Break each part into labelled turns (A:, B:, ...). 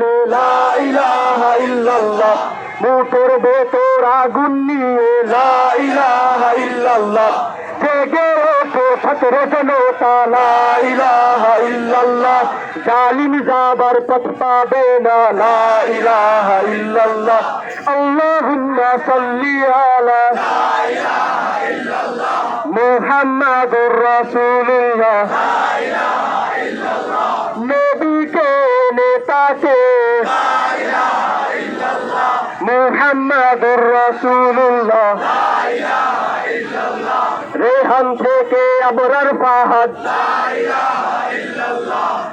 A: জেলে লা ইলাহা ইল্লাল্লাহ। বুকের ভেতর আগুন নিয়ে, লা ইলাহা ইল্লাল্লাহ। জেগে ওঠো সতেরো জনতা, লা ইলাহা ইল্লাল্লাহ। জালিম যাবার পথ পাবে না, লা ইল্লাল্লাহ। আল্লাহুম্মা রাসূলুল্লাহ। রেহান থেকে আবরার ফাহাদ।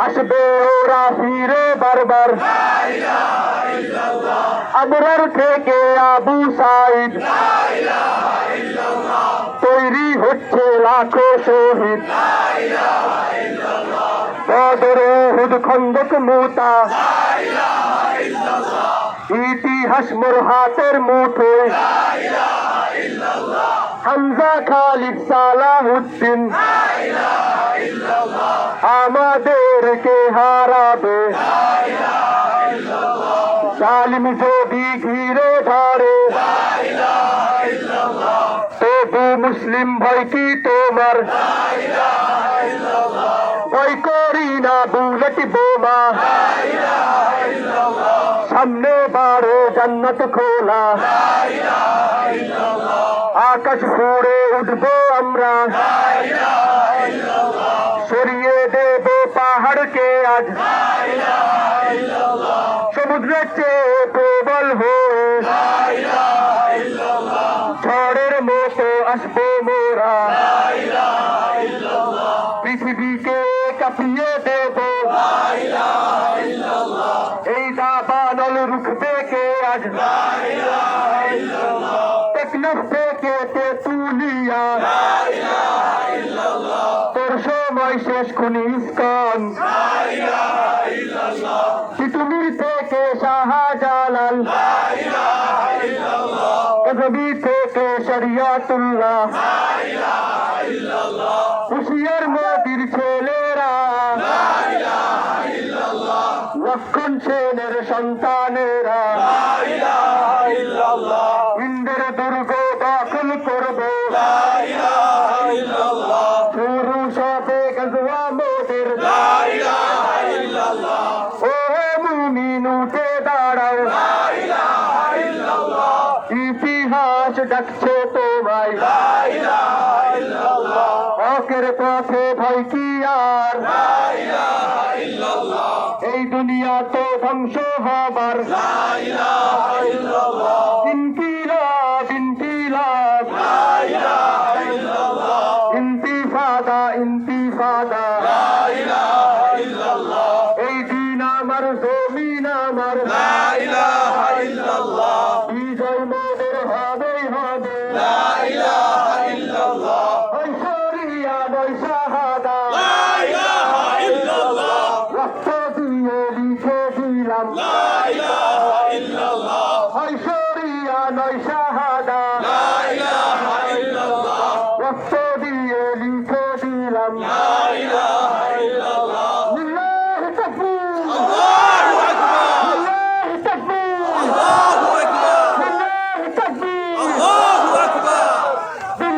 A: আসবে ওরা ফিরে বারবার। আবরার থেকে আবু সাইদ। তৈরি হচ্ছে লাখো শহীদ। বদর উহুদ খন্দক মুতা। ইতিহাস মোর হাতের মুঠোয় হামজা খালিদ সালাহুদ্দিন আমাদেরকে হারাবে। জালিম যদি ঘিরে ধরে। তবু মুসলিম ভাই কি তোমার? ভয় করি না আকাশ ফুড়ে উঠবো আমরা। সরিয়ে দেব পাহাড়কে আজ। সমুদ্রের চেয়ে প্রবল হয়ে। ঝড়ের মতো আসব মোরা পৃথিবীকে কাঁপিয়ে দেব এই দাবানল রুখবে কে আজ টেকনাফ থেকে তেতুলিয়া তোর সময় শেষ খুনি ইস্কন। থেকে শাহজালাল। কবি থেকে শরিয়াতুল্লাহ। হুশিয়ার মোদির ছেলেরা। লক্ষণ সেনের সন্তানেরা। ইন্দ্র দুর্গ ডাকছে তোমায়। হকের পথে ভয় কি আর? এই দুনিয়া তো ধ্বংস হবার। হবে লা ইলাহা ইল্লাল্লাহ। ওই শরিয়া ওই শাহাদা। লা ইলাহা ইল্লাল্লাহ। রক্ত দিয়ে লিখে দিলাম। লা ইলাহা ইল্লাল্লাহ। ওই শরিয়া ওই শাহাদা। লা ইলাহা ইল্লাল্লাহ। রক্ত দিয়ে লিখে দিলাম। লা